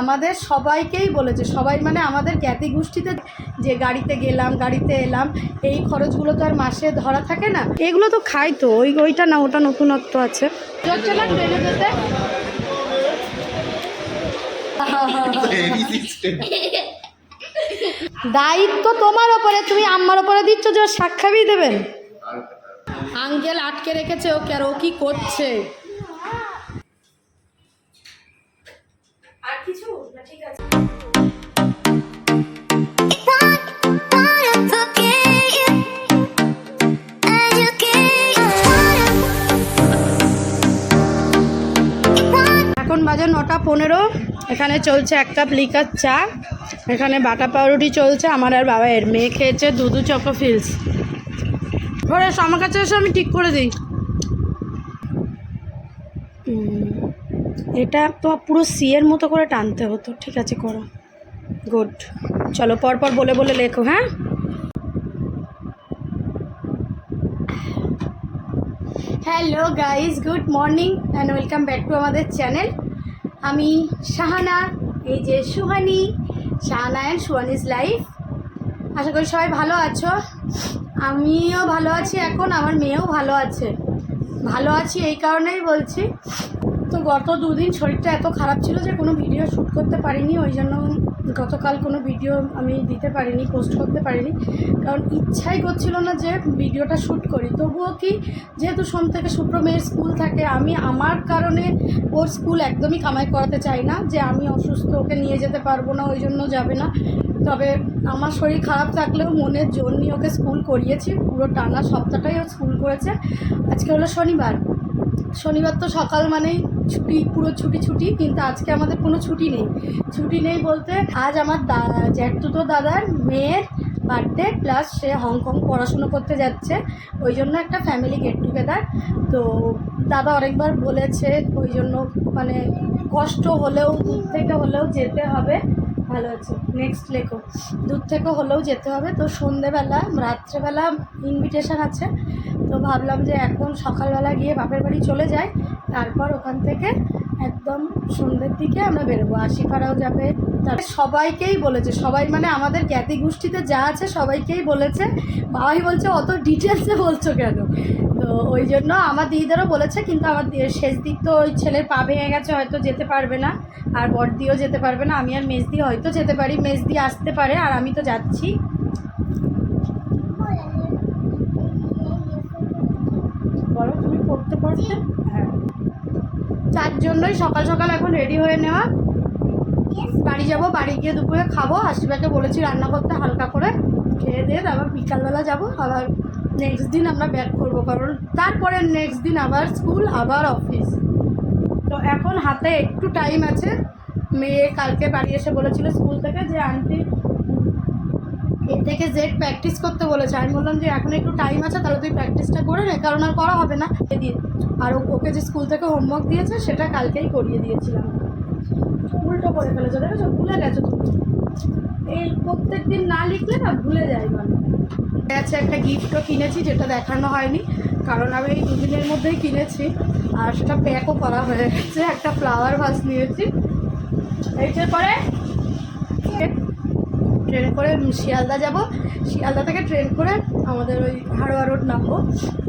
আমাদের সবাইকেই বলেছে সবাই মানে আমাদের জ্ঞাতি গোষ্ঠীতে যে গাড়িতে গেলাম গাড়িতে এলাম এই খরচগুলো তো আর মাসে ধরা থাকে না। এগুলো তো খাই তো ওই ওইটা না ওটা নতুনত্ব আছে। দায়িত্ব তোমার ওপরে তুমি আম্মার ওপরে দিচ্ছ যে খাবিয়ে দেবেন। আঙ্কেল আটকে রেখেছে ওকে আর ও কি করছে? কিছু? না, ঠিক আছে। এখন বাজে নটা পনেরো। এখানে চলছে এক কাপ লিকার চা। এখানে বাটা পাউরুটি চলছে। আমার আর বাবাইয়ের মেয়ে খেয়েছে দুধু চকো ফিলস। ঘরে আমার কাছে এসে আমি ঠিক করে দিই। এটা তো পুরো সিয়ের মতো করে টানতে হতো। ঠিক আছে, করো। গুড চলো, পরপর বলে বলে লেখো হ্যাঁ? Hello guys good morning and welcome back to আমাদের চ্যানেল আমি শাহানা, এই যে সুহানি, শাহানা অ্যান্ড সুহানিস লাইফ আশা করি সবাই ভালো আছো। আমিও ভালো আছি এখন, আমার মেয়েও ভালো আছে। ভালো আছি এই কারণেই বলছি। তো গত দুদিন শরীরটা এত খারাপ ছিল যে কোনো ভিডিও শ্যুট করতে পারিনি, ওই জন্য গতকাল কোনো ভিডিও আমি দিতে পারিনি পোস্ট করতে পারিনি। কারণ ইচ্ছাই করছিল না যে ভিডিওটা শ্যুট করি। তবুও কি, যেহেতু সোম থেকে শুক্র মেয়ের স্কুল থাকে, আমি আমার কারণে ওর স্কুল একদমই কামাই করাতে চাই না যে আমি অসুস্থ, ওকে নিয়ে যেতে পারব না, ওই জন্য যাবে না। তবে আমার শরীর খারাপ থাকলেও মনের জোর নিয়ে ওকে স্কুল করিয়েছি। পুরো টানা সপ্তাহটাই ও স্কুল করেছে। আজকে হলো শনিবার। শনিবার তো সকাল মানেই ছুটি, পুরো ছুটি ছুটি, কিন্তু আজকে আমাদের কোনো ছুটি নেই। ছুটি নেই বলতে আজ আমার দা জ্যাঠতুতো দাদার মেয়ের বার্থডে প্লাস সে হংকং পড়াশুনো করতে যাচ্ছে। ওই জন্য একটা ফ্যামিলি গেট টুগেদার তো দাদা অনেকবার বলেছে, ওই জন্য মানে কষ্ট হলেও, দূর থেকে হলেও যেতে হবে। ভালো আছে? নেক্সট লেখো। দূর থেকে হলেও যেতে হবে। তো সন্ধেবেলা, রাত্রেবেলা ইনভিটেশন আছে। তো ভাবলাম যে এখন সকালবেলা গিয়ে বাপের বাড়ি চলে যাই। তারপর ওখান থেকে একদম সন্ধ্যের দিকে আমরা বেরোবো। আশিফারাও যাবে তার সবাইকেই বলেছে সবাই মানে আমাদের জ্ঞাতি গোষ্ঠীতে যা আছে সবাইকেই বলেছে। বাবাই বলছে অত ডিটেলসে বলছো কেন? তো ওই জন্য আমার দিদিদেরও বলেছে কিন্তু আমার শেষ দিক তো ওই ছেলের পা ভেঙে গেছে হয়তো যেতে পারবে না। আর বড়দিও যেতে পারবে না। আমি আর মেজদি হয়তো যেতে পারি মেজদি আসতে পারে আর আমি তো যাচ্ছি। বলো তুমি পড়তে পড়তে? হ্যাঁ। তার জন্যই সকাল সকাল এখন রেডি হয়ে নেওয়া। বাড়ি যাব বাড়ি গিয়ে দুপুরে খাব। আশিবাকে বলেছি রান্না করতে হালকা করে খেয়ে দিয়ে তারপর বিকালবেলা যাব। আবার নেক্সট দিন আমরা ব্যাক করব কারণ তারপরে নেক্সট দিন আবার স্কুল আবার অফিস তো এখন হাতে একটু টাইম আছে। মেয়ে কালকে বাড়ি এসে বলেছিল স্কুল থেকে যে আন্টি এ থেকে জেড প্র্যাকটিস করতে বলেছে। আমি বললাম যে, এখন একটু টাইম আছে, তাহলে তুই প্র্যাকটিসটা করে নে, কারণ আর করা হবে না। দিয়ে আর ওকে যে স্কুল থেকে হোমওয়ার্ক দিয়েছে, সেটা কালকেই করিয়ে দিয়েছিলাম। উল্টো করে ফেলেছো, দেখেছ? ভুলে গেছো এই প্রত্যেক দিন না লিখলে না ভুলে যাই মানে আছে একটা গিফটও কিনেছি, যেটা দেখানো হয়নি, কারণ আমি এই দুদিনের মধ্যেই কিনেছি। আর সেটা প্যাকও করা হয়ে গেছে, একটা ফ্লাওয়ার ভাস নিয়েছি। এইটার পরে ট্রেন করে শিয়ালদা যাব। শিয়ালদা থেকে ট্রেন করে আমাদের ওই হাড়োয়া রোড নামবো।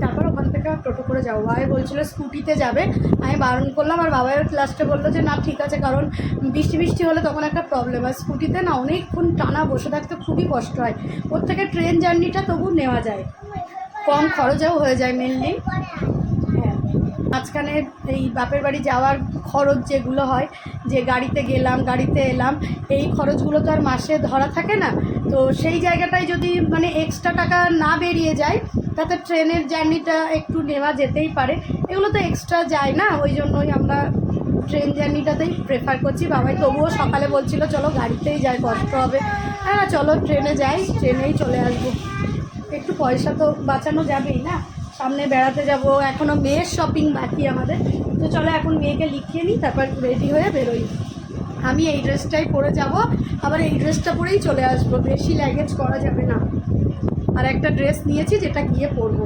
তারপর ওখান থেকে টোটো করে যাব। বাবাই বলছিল স্কুটিতে যাবে। আমি বারণ করলাম, আর বাবাই লাস্টে বলল যে, না, ঠিক আছে, কারণ বৃষ্টি বৃষ্টি হলে তখন একটা প্রবলেম হয়। স্কুটিতে না অনেকক্ষণ টানা বসে থাকতে খুবই কষ্ট হয়। ওর থেকে ট্রেন জার্নিটা তবু নেওয়া যায়। কম খরচেও হয়ে যায় মেনলি মাঝখানে এই বাপের বাড়ি যাওয়ার খরচ যেগুলো হয়, যে গাড়িতে গেলাম, গাড়িতে এলাম, এই খরচগুলো তো আর মাসে ধরা থাকে না। তো সেই জায়গাটায় যদি মানে এক্সট্রা টাকা না বেরিয়ে যায়, তাতে ট্রেনের জার্নিটা একটু নেওয়া যেতেই পারে। এগুলো তো এক্সট্রা যায় না, ওই জন্যই আমরা ট্রেন জার্নিটাতেই প্রেফার করছি। বাবাই তবুও সকালে বলছিল, চলো গাড়িতেই যাই, কষ্ট হবে। হ্যাঁ চলো ট্রেনে যাই, ট্রেনেই চলে আসব। একটু পয়সা তো বাঁচানো যাবেই না। সামনে বেড়াতে যাব এখনও মেয়ের শপিং বাকি আমাদের। তো চলো এখন মেয়েকে লিখিয়ে নিই, তারপর রেডি হয়ে বেরোই। আমি এই ড্রেসটাই পরে যাব, আবার এই ড্রেসটা পরেই চলে আসব। বেশি ল্যাগেজ করা যাবে না। আর একটা ড্রেস নিয়েছি যেটা গিয়ে পরবো।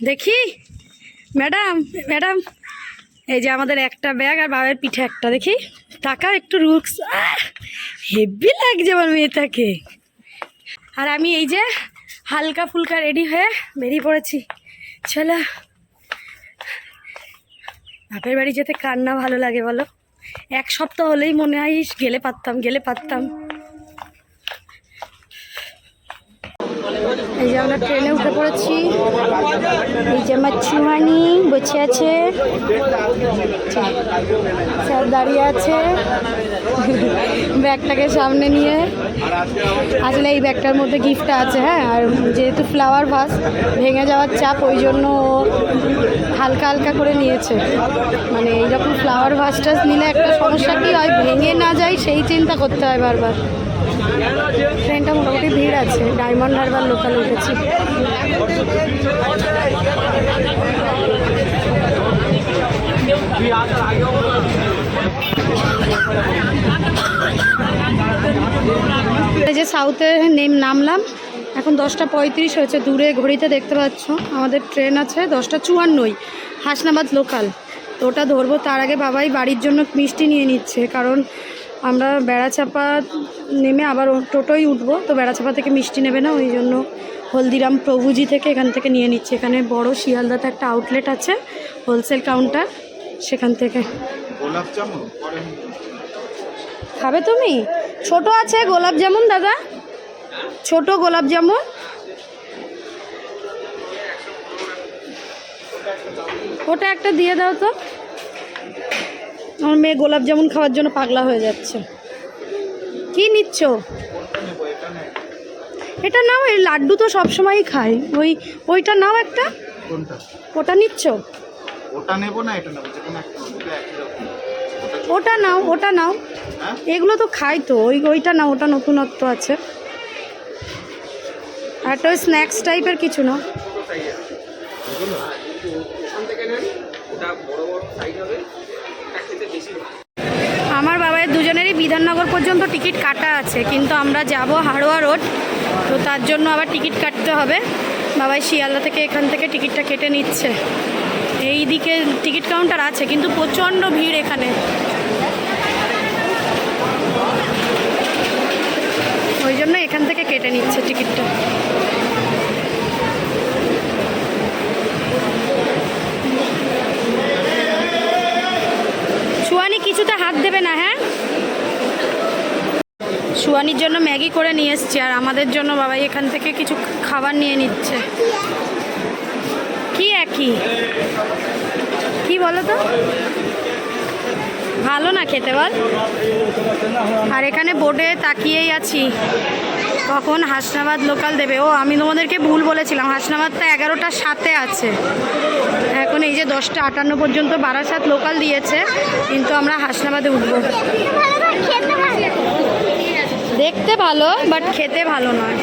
দেখি ম্যাডাম ম্যাডাম এই যে আমাদের একটা ব্যাগ আর বাবার পিঠে একটা, দেখি। টাকা একটু রুক্স। হেভি লাগছে আমার মেয়েটাকে। আর আমি এই যে হালকা ফুলকা রেডি হয়ে বেরিয়ে পড়েছি। চলো। বাপের বাড়ি যেতে কার না ভালো লাগে বলো? এক সপ্তাহ হলেই মনে হয় গেলে পারতাম গেলে পারতাম। এই যে আমরা ট্রেনে উঠে পড়েছি। এই যে আমার চুহানি বসে আছে। স্যার দাঁড়িয়ে আছে। ব্যাগটাকে সামনে নিয়ে। আসলে এই ব্যাগটার মধ্যে গিফটটা আছে হ্যাঁ? আর যেহেতু ফ্লাওয়ার ভাস ভেঙে যাওয়ার চাপ, ওই জন্য হালকা হালকা করে নিয়েছে। মানে এইরকম ফ্লাওয়ার ভাসটা নিলে একটা সমস্যা কি হয়? ভেঙে না যায়, সেই চিন্তা করতে হয় বারবার। ট্রেনটা মোটামুটি ভিড় আছে, ডায়মন্ড হারবার লোকাল উঠেছি। যে সাউথে নেম নামলাম, এখন দশটা পঁয়ত্রিশ হয়েছে, দূরে ঘড়িতে দেখতে পাচ্ছ, আমাদের ট্রেন আছে দশটা চুয়ান্নই, হাসনাবাদ লোকাল। তো ওটা ধরবো, তার আগে বাবাই বাড়ির জন্য মিষ্টি নিয়ে নিচ্ছে, কারণ আমরা বেড়াচাপা নেমে আবার টোটোই উঠবো তো বেড়াচাপা থেকে মিষ্টি নেবে না ওই জন্য হলদিরাম প্রভুজি থেকে এখান থেকে নিয়ে নিচ্ছে। এখানে বড় শিয়ালদাতে একটা আউটলেট আছে হোলসেল কাউন্টার সেখান থেকে। খাবে তুমি? ছোট আছে গোলাপ জামুন দাদা? ছোট গোলাপ জামুন? ওটা একটা দিয়ে দাও তো। আমার মেয়ে গোলাপ জামুন খাওয়ার জন্য পাগলা হয়ে যাচ্ছে। কি নিচ্ছ? এটা নাও এই লাড্ডু তো সবসময়ই খাই। ওই ওইটা নাও একটা। ওটা নিচ্ছ? ওটা নেব না এটা নেব ওটা নাও ওটা নাও। হ্যাঁ? এগুলো তো খাই তো ওই ওইটা না ওটা নতুনত্ব আছে। আর একটা ওই স্ন্যাক্স টাইপের কিছু না আমার বাবার দুজনেরই বিধাননগর পর্যন্ত টিকিট কাটা আছে, কিন্তু আমরা যাব হাড়োয়া রোড, তো তার জন্য আবার টিকিট কাটতে হবে। বাবাই শিয়ালদা থেকে এখান থেকে টিকিটটা কেটে নিচ্ছে। এই দিকে টিকিট কাউন্টার আছে, কিন্তু প্রচণ্ড ভিড় এখানে। ওই জন্য এখান থেকে কেটে নিচ্ছে টিকিটটা। কিছুতে হাত দেবে না হ্যাঁ? সুয়ানির জন্য ম্যাগি করে নিয়ে এসছি, আর আমাদের জন্য বাবাই এখান থেকে কিছু খাবার নিয়ে নিচ্ছে। কি একই? কি বলো তো? ভালো না খেতে, বল। আর এখানে বোর্ডে তাকিয়েই আছি। কখন হাসনাবাদ লোকাল দেবে? ও, আমি তোমাদেরকে ভুল বলেছিলাম। হাসনাবাদটা এগারোটার সাথে আছে। এই যে দশটা আটান্ন পর্যন্ত বারাসাত লোকাল দিয়েছে, কিন্তু আমরা হাসনাবাদে উঠবো। দেখতে ভালো বাট খেতে ভালো নয়।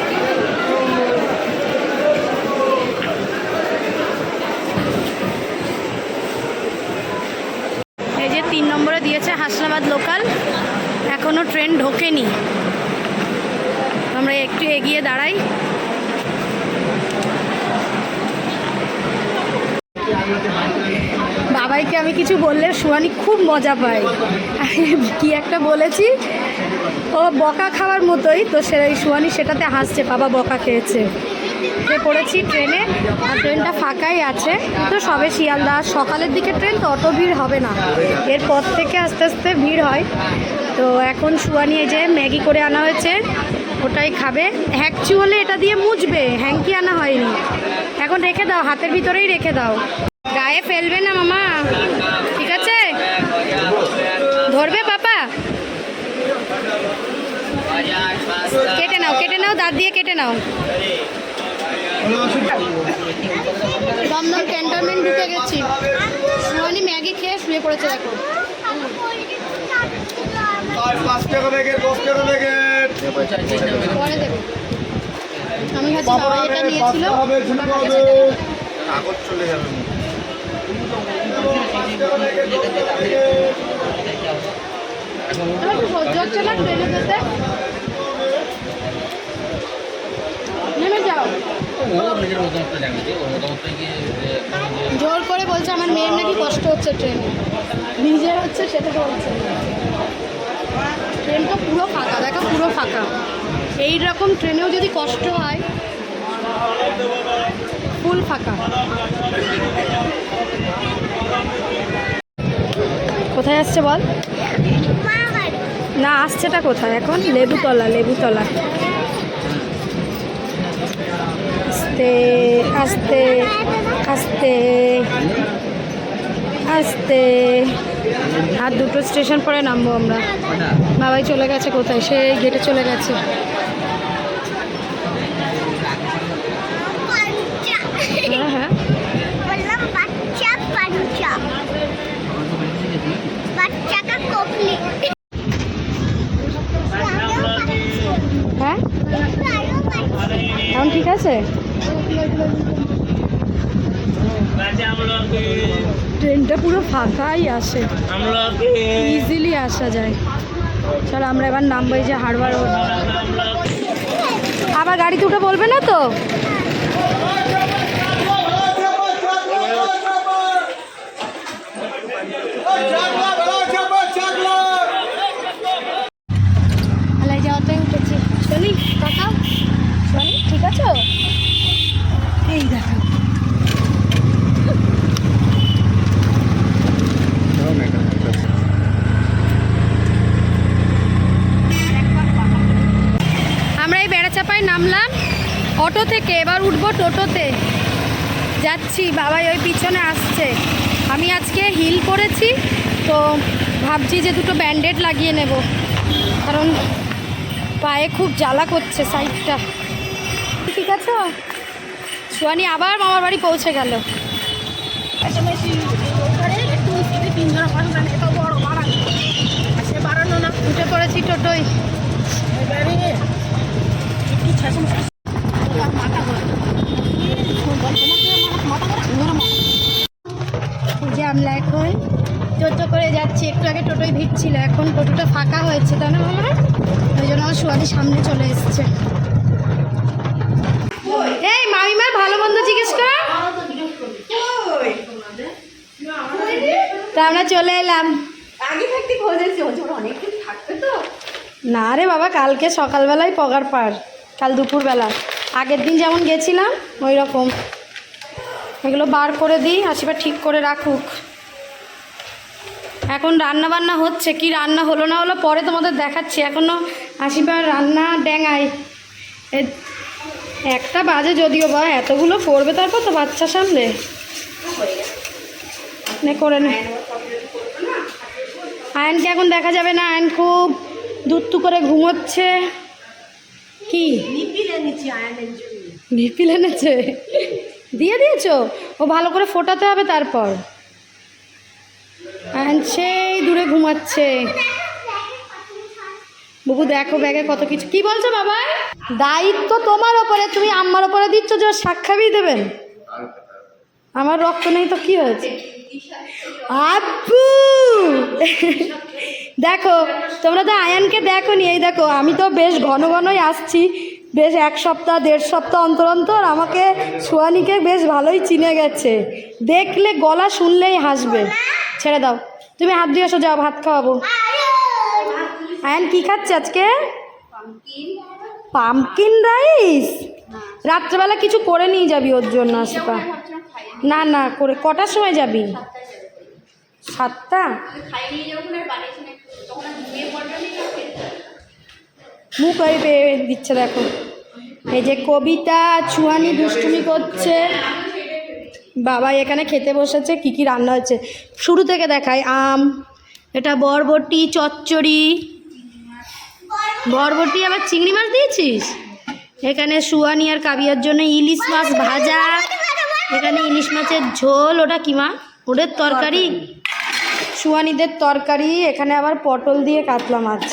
এই যে তিন নম্বরে দিয়েছে হাসনাবাদ লোকাল এখনও ট্রেন ঢোকেনি। আমরা একটু এগিয়ে দাঁড়াই। বাবাইকে আমি কিছু বললে সুয়ানি খুব মজা পায়। কি একটা বলেছি? ও বকা খাওয়ার মতোই। তো সে সুয়ানি সেটাতে হাসছে, বাবা বকা খেয়েছে। পড়েছি ট্রেনে, আর ট্রেনটা ফাঁকাই আছে। তো সবে শিয়ালদা সকালের দিকে ট্রেন তো অত ভিড় হবে না। এরপর থেকে আস্তে আস্তে ভিড় হয়। তো এখন সুয়ানি এই যে ম্যাগি করে আনা হয়েছে, ওটাই খাবে। হ্যাকচু হলে এটা দিয়ে মুছবে হ্যাঙ্কি আনা হয়নি। এখন রেখে দাও, হাতের ভিতরেই রেখে দাও। গায়ে ফেলবে না মামা। ঠিক আছে? ধরবে পাপা? কেটে নাও কেটে নাও দাঁত দিয়ে কেটে নাও। দমদম ক্যান্টনমেন্ট ঢুকে গেছি। সুহানি ম্যাগি খেয়ে শুয়ে পড়েছে দেখো। পরে দেবে। আমি ভাবছি বাবা এটা নিয়েছিল। চলে যাবে। সহ্য ট্রেনে যেতে নেমে যাও জোর করে বলছে, আমার মেয়ের নাকি কষ্ট হচ্ছে ট্রেনে নিজের হচ্ছে সেটা বলছে না। ট্রেনটা পুরো ফাঁকা, দেখো পুরো ফাঁকা। এই রকম ট্রেনেও যদি কষ্ট হয় ফুল ফাঁকা। কোথায় আসছে বল? না, আসছেটা কোথায় এখন? লেবুতলা লেবুতলা। আস্তে আস্তে আস্তে আস্তে। আর দুটো স্টেশন পরে নামবো আমরা। বাবাই চলে গেছে কোথায়? সে গেটে চলে গেছে হ্যাঁ হ্যাঁ বললাম বাচ্চা পাঞ্চা বাচ্চা কা কোকলি হ্যাঁ এখন ঠিক আছে ট্রেনটা পুরো ফাঁকাই আসে ইজিলি আসা যায়। চলো আমরা এবার নামবো এই যে হারবার আবার গাড়িতে উঠে বলবে না তো আলাই যাওয়াতে উঠেছি শনি কাকা শনি ঠিক আছো এই দেখো আমরা এই বেড়াচাপায় নামলাম অটো থেকে এবার উঠবো টোটোতে। যাচ্ছি, বাবাই ওই পিছনে আসছে। আমি আজকে হিল করেছি, তো ভাবছি যে দুটো ব্যান্ডেড লাগিয়ে নেব। কারণ পায়ে খুব জ্বালা করছে সাইডটা। ঠিক আছে? সোয়ানি আবার মামার বাড়ি পৌঁছে গেল। উঠে পড়েছি টোটোয়। যে আমরা এখন টোটো করে যাচ্ছি একটু আগে টোটোয় ভিড় ছিল এখন টোটোটা ফাঁকা হয়েছে তাই না মামা ওই জন্য আমার সোয়ালি সামনে চলে এসছে। এই মামিমার ভালো মন্দ জিজ্ঞেস কর। তা আমরা চলে এলাম। আগে থাকতে খোঁজেছি অনেকদিন থাকবে তো। না রে বাবা কালকে সকালবেলায় পগার পার কাল দুপুরবেলা। আগের দিন যেমন গেছিলাম ওই রকম এগুলো বার করে দিই আশিবার ঠিক করে রাখুক। এখন রান্না বান্না হচ্ছে, কি রান্না হলো না হলো পরে তোমাদের দেখাচ্ছি। এখনও আশিবার রান্না ড্যাঙায় একটা বাজে যদিও বা, এতগুলো করবে তারপর তো বাচ্চা সামলে। করে নে। আয়নকে এখন দেখা যাবে না, আয়ন খুব দুত্তু করে ঘুমোচ্ছে। কি? বিপিল এনেছে দিয়ে দিয়েছ? ও ভালো করে ফোটাতে হবে তারপর। সেই দূরে ঘুমাচ্ছে। বুবু দেখো ব্যাগে কত কিছু। কি বলছো বাবা? দায়িত্ব তোমার ওপরে তুমি আমার ওপরে দিচ্ছ যে শাক দেবেন। আমার রক্ত নেই তো কি হয়েছে? আব্বু! দেখো, তোমরা তো আয়ানকে দেখো নি এই দেখো, আমি তো বেশ ঘন ঘনই আসছি, বেশ এক সপ্তাহ, দেড় সপ্তাহ অন্তর অন্তর আমাকে সোয়ানিকে বেশ ভালোই চিনে গেছে। দেখলে গলা শুনলেই হাসবে। ছেড়ে দাও, তুমি হাত দিয়ে এসো, যাও, ভাত খাওয়াবো। আয়ান, কি খাচ্ছে আজকে? Pumpkin rice? রাত্রেবেলা কিছু করে নিয়ে যাবি ওর জন্য আসিপা না না, করে কটার সময় যাবি? সাতটা? মুখ ওই পেয়ে দিচ্ছে দেখো। এই যে কবিতা, ছুয়ানি দুষ্টুমি করছে। বাবা এখানে খেতে বসেছে, কি কি রান্না হচ্ছে? শুরু থেকে দেখায় আম, এটা বরবটি, চচ্চড়ি। বরবটি আবার চিংড়ি মাছ দিয়েছিস? এখানে সুয়ানি আর কাবিয়ার জন্য ইলিশ মাছ ভাজা। এখানে ইলিশ মাছের ঝোল, ওটা কি মা? ওদের তরকারি? সুয়ানিদের তরকারি, এখানে আবার পটল দিয়ে কাতলা মাছ।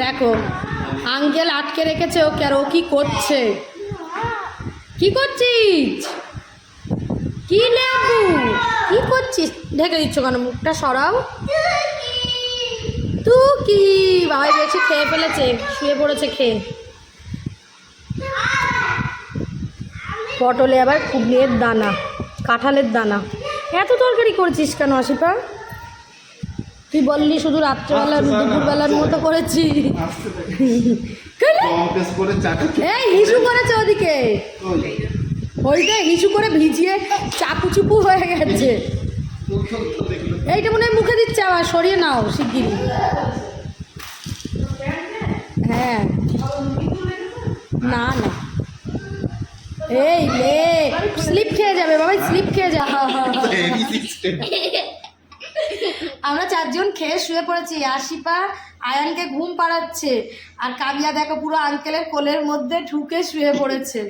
দেখো, আঙ্কেল আটকে রেখেছে ওকে, আর ও কি করছে? কি করছিস? কি লেবু কি করছিস? ঢেকে দিচ্ছ কেন? মুখটা সরাও। তু কি ভাই বেশি খেয়ে ফেলেছে, শুয়ে পড়েছে খেয়ে পটলে আবার কুমড়ের দানা, কাঁঠালের দানা। এত তরকারি করেছিস কেন আশিপা? তুই বললি শুধু রাত্রেবেলা দুপুরবেলার মতো করেছি। এই হিসু করেছে ওদিকে। ওইটা হিসু করে ভিজিয়ে চাপু চুপু হয়ে গেছে। এইটা মনে হয় মুখে দিচ্ছে আবার সরিয়ে নাও শিগগিরি হ্যাঁ। না না। এই লে স্লিপ খেয়ে যাবে বাবা স্লিপ খেয়ে যা। আমরা চারজন খেয়ে শুয়ে পড়েছি। আশিপা আয়ানকে ঘুম পাড়াচ্ছে আর কাবিয়া দেখো পুরো আঙ্কেলের কোলের মধ্যে ঢুকে শুয়ে পড়েছে।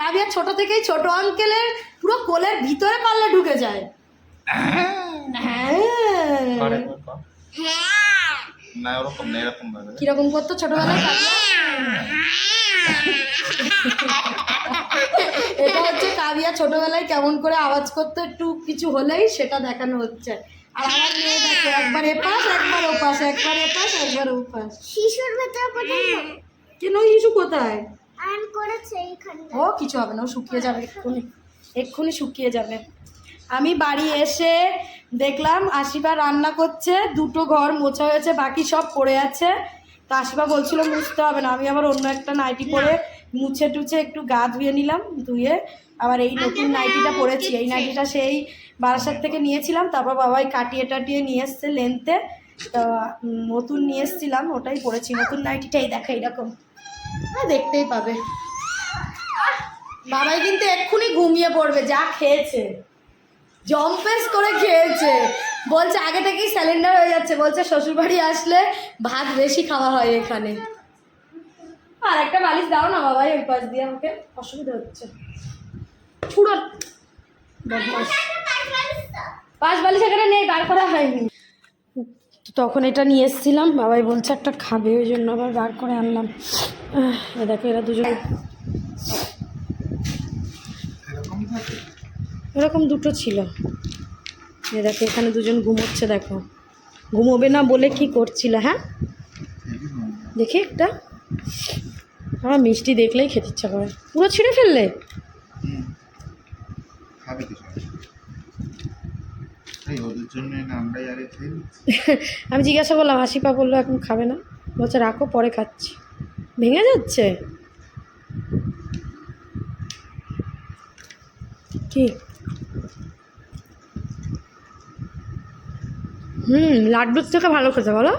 কাবিয়া ছোট থেকেই ছোট আঙ্কেলের পুরো কোলের ভিতরে পারলে ঢুকে যায়। হ্যাঁ। না ওরকম না এরকম ভাবে। কীরকম করতো ছোটবেলায় এটা হচ্ছে কাবিয়া ছোটবেলায় কেমন করে আওয়াজ করতো একটু কিছু হলেই সেটা দেখানো হচ্ছে। আর আমার মেয়ে দেখো একবার এপাশ একবার ওপাশ একবার এপাশ একবার ওপাশ। শিশুর ভেতরে পর্যন্ত কেন ইস্যু কোথায়? আয়ন করেছে এইখানটা ও কিছু হবে না ও শুকিয়ে যাবে এক্ষুনি। এক্ষুনি শুকিয়ে যাবে। আমি বাড়ি এসে দেখলাম আশিবা রান্না করছে দুটো ঘর মোছা হয়েছে বাকি সব পড়ে আছে। তো আশিবা বলছিল মুছতে হবে না। আমি আবার অন্য একটা নাইটি পরে মুছে টুছে একটু গা ধুয়ে নিলাম ধুয়ে আবার এই নতুন নাইটিটা পরেছি। এই নাইটিটা সেই বারাসাত থেকে নিয়েছিলাম তারপর বাবাই কাটিয়ে টাটিয়ে নিয়ে এসছে লেনতে। তো নতুন নিয়ে এসছিলাম ওটাই পরেছি। নতুন নাইটিটাই দেখা এরকম। হ্যাঁ দেখতেই পাবে। বাবাই কিন্তু এক্ষুনি ঘুমিয়ে পড়বে যা খেয়েছে। জম্পেস করে খেয়েছে। বলছে, আগে থেকেই স্যালেন্ডার হয়ে যাচ্ছে। বলছে, শ্বশুরবাড়ি আসলে ভাত বেশি খাওয়া হয় এখানে। আর একটা বালিশ দাও না বাবাই, ওই পাশ দিয়ে আমাকে। অসুবিধা হচ্ছে। ছুড়ো। বদমাস পাঁচ বালিশ এখানে নেই, বার করা হয়নি। তখন এটা নিয়ে এসেছিলাম। বাবাই বলছে, একটা খাবে। ওই জন্য আবার বার করে আনলাম। দেখো, এরা দুজন এরকম দুটো ছিল। এ দেখো, এখানে দুজন ঘুমোচ্ছে, দেখো। ঘুমোবে না বলে কি করছিল হ্যাঁ? দেখি একটা। আমার মিষ্টি দেখলেই খেতে ইচ্ছা করে। পুরো ছিঁড়ে ফেললে? আমি জিজ্ঞাসা করলাম হাসিপা বলল, এখন খাবে না? বলছে, রাখো, পরে খাচ্ছি। ভেঙে যাচ্ছে? কি? হুম, লাড্ডুর থেকে ভালো খেতে, বলো।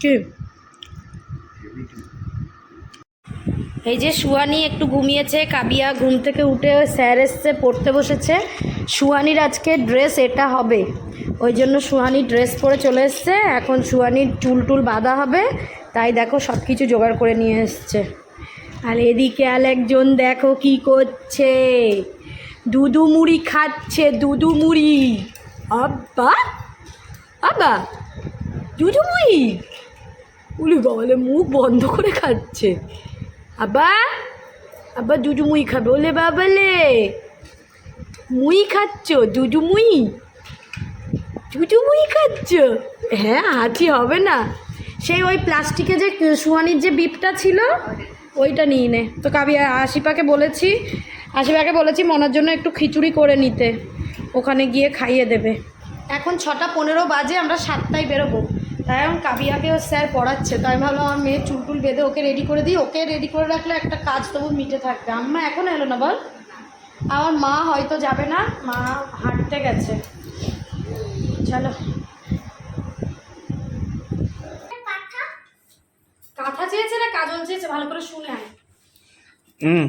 কি? এই যে সুয়ানি একটু ঘুমিয়েছে, কাবিয়া ঘুম থেকে উঠে স্যার এসছে, পড়তে বসেছে। সুয়ানির আজকে ড্রেস এটা হবে। ওই জন্য সুহানি ড্রেস পরে চলে এসছে। এখন সুহানির চুল টুল বাঁধা হবে। তাই দেখো সব কিছু জোগাড় করে নিয়ে এসছে। আর এদিকে আর একজন দেখো কি করছে। দুদু মুড়ি খাচ্ছে, দুদু মুড়ি। আব্বা? আব্বা মুড়ি উলি বাবালে, মুখ বন্ধ করে খাচ্ছে। আব্বা আব্বা দুদু মুই খাবে ওলে বাবালে। মুই খাচ্ছ দুদু মুই দুদু মুই খাচ্ছ? হ্যাঁ হাঁচি হবে না। সেই ওই প্লাস্টিকে যে সুহানির যে বিপটা ছিল, ওইটা নিয়ে নে। তো কাবি আশিপাকে বলেছি আশিপাকে বলেছি মনার জন্য একটু খিচুড়ি করে নিতে। ওখানে গিয়ে খাইয়ে দেবে। এখন ছটা পনেরো বাজে আমরা সাতটায় বেরোবো। তাই এখন কাবিয়াকে ও স্যার পড়াচ্ছে তাই আমি ভাবলাম আমার মেয়ে চুল টুল বেঁধে ওকে রেডি করে দিই। ওকে রেডি করে রাখলে একটা কাজ তবু মিটে থাকবে। আম্মা এখন এলো না বল? আমার মা হয়তো যাবে না মা হাঁটতে গেছে। চলো। কাঁথা চেয়েছে না? কাজল চেয়েছে? ভালো করে শুনে আয়। হুম।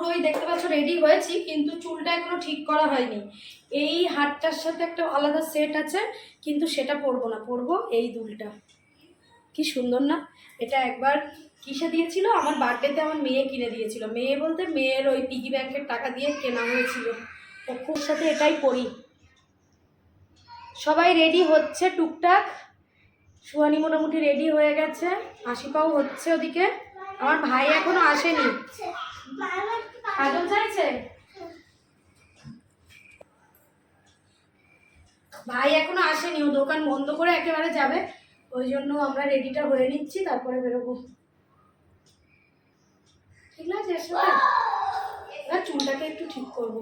পুরোই দেখতে পাচ্ছ রেডি হয়েছি, কিন্তু চুলটা এখনও ঠিক করা হয়নি। এই হারটার সাথে একটা আলাদা সেট আছে, কিন্তু সেটা পরবো না, পরবো এই দুলটা। কি সুন্দর না? এটা একবার কিসে দিয়েছিল? আমার বার্থডেতে আমার মেয়ে কিনে দিয়েছিল। মেয়ে বলতে মেয়ের ওই পিগি ব্যাংকের টাকা দিয়ে কেনা হয়েছিল। ও খুব সাথে এটাই পরি। সবাই রেডি হচ্ছে টুকটাক। সুহানি মোটামুটি রেডি হয়ে গেছে। আশিপাও হচ্ছে ওদিকে। আমার ভাই এখনও আসেনি। কাজল চাইছে? ভাই এখনও আসেনি, ও দোকান বন্ধ করে একেবারে যাবে। ওই জন্য আমরা রেডিটা হয়ে নিচ্ছি, তারপরে বেরোবো। ঠিক আছে চুলটাকে একটু ঠিক করব।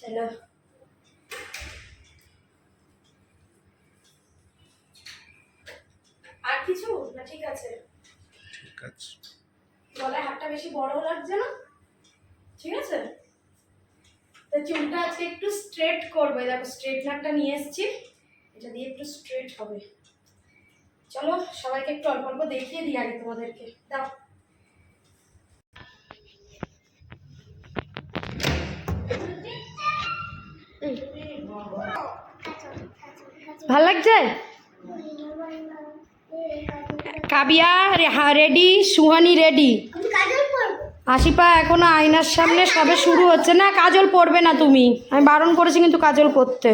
চলো। বেশি বড় লাগছে না? ঠিক আছে? তো চুলটা আজকে একটু স্ট্রেট করবে। দেখো স্ট্রেটনারটা নিয়ে এসেছি। এটা দিয়ে একটু স্ট্রেট হবে। চলো, সবাইকে একটু অল্প অল্প দেখিয়ে দিই আগে তোমাদেরকে। দাও। ভালো লাগছে? কাবিয়া রেডি সুহানি রেডি আশিপা, এখনও আয়নার সামনে সবে শুরু হচ্ছে না, কাজল পড়বে না তুমি। আমি বারণ করেছি কিন্তু কাজল পড়তে।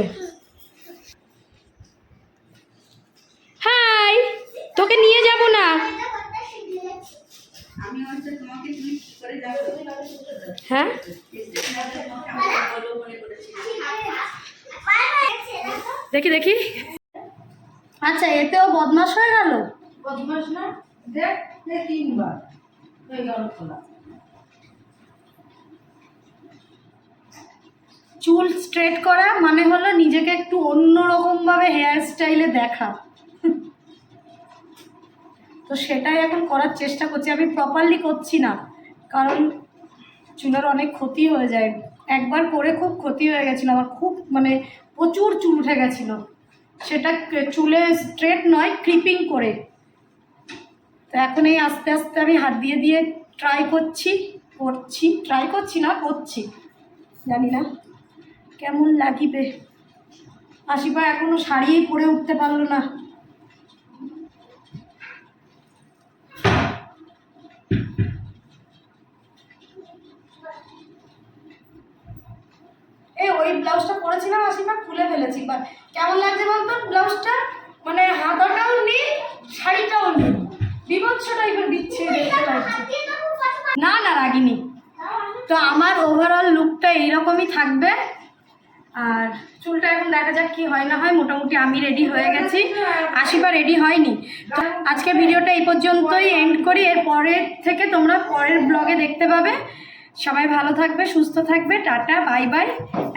হাই, তোকে নিয়ে যাব না? হ্যাঁ? দেখি দেখি। আচ্ছা এতেও বদমাস হয়ে গেল? বদমাস না? দেখ তিনবার। হয়ে গেল খোলা। চুল স্ট্রেট করা মানে হলো নিজেকে একটু অন্যরকমভাবে হেয়ার স্টাইলে দেখা। তো সেটাই এখন করার চেষ্টা করছি। আমি প্রপারলি করছি না, কারণ চুলের অনেক ক্ষতি হয়ে যায়। একবার করে খুব ক্ষতি হয়ে গেছিল, আমার খুব মানে প্রচুর চুল উঠে গেছিল। সেটা চুলে স্ট্রেট নয় ক্রিপিং করে। তো এখন এই আস্তে আস্তে আমি হাত দিয়ে দিয়ে ট্রাই করছি করছি ট্রাই করছি না, করছি। জানি না। কেমন লাগিবে? আশিপা এখনও শাড়িই পরে উঠতে পারল না। এই, ওই ব্লাউজটা পরেছিলাম আশিপা, খুলে ফেলেছি। বা, কেমন লাগছে বলতো? ব্লাউজটা মানে হাতাটাও নেই শাড়িটাও নেই বিভৎস টাইপের বিচ্ছিরি দেখতে লাগছে। না না, রাগিনি। তো আমার ওভারঅল লুকটা এইরকমই থাকবে। আর চুলটা এখন দেখা যাক কি হয় না হয়। মোটামুটি আমি রেডি হয়ে গেছি। আশিবা রেডি হয়নি। তো আজকে ভিডিওটা এই পর্যন্তই এন্ড করি। এর পরের থেকে তোমরা পরের ব্লগে দেখতে পাবে। সবাই ভালো থাকবে, সুস্থ থাকবে। টাটা বাই বাই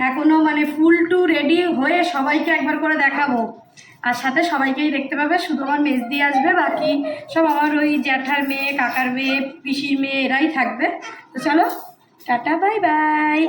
এখনও মানে ফুল টু রেডি হয়ে সবাইকে একবার করে দেখাবো। আর সাথে সবাইকেই দেখতে পাবে। শুধু আমার মেজ দিয়ে আসবে, বাকি সব আমার ওই জ্যাঠার মেয়ে, কাকার মেয়ে, পিসির মেয়ে, এরাই থাকবে। তো চলো, টাটা বাই বাই